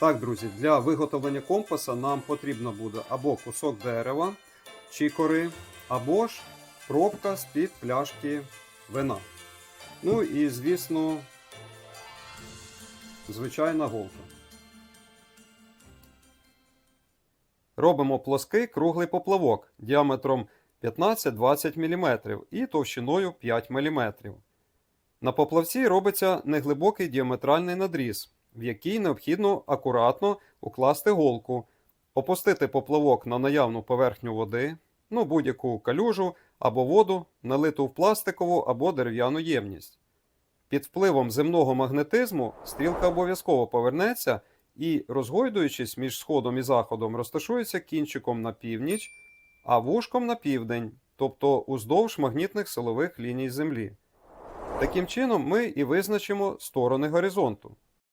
Так, друзі, для виготовлення компаса нам потрібно буде або кусок дерева чи кори, або ж пробка з-під пляшки вина. Ну і, звісно, звичайна голка. Робимо плоский круглий поплавок діаметром 15-20 мм і товщиною 5 мм. На поплавці робиться неглибокий діаметральний надріз, в який необхідно акуратно укласти голку, опустити поплавок на наявну поверхню води, ну будь-яку калюжу або воду, налиту в пластикову або дерев'яну ємність. Під впливом земного магнетизму стрілка обов'язково повернеться і, розгойдуючись між сходом і заходом, розташується кінчиком на північ, а вушком на південь, тобто уздовж магнітних силових ліній Землі. Таким чином ми і визначимо сторони горизонту.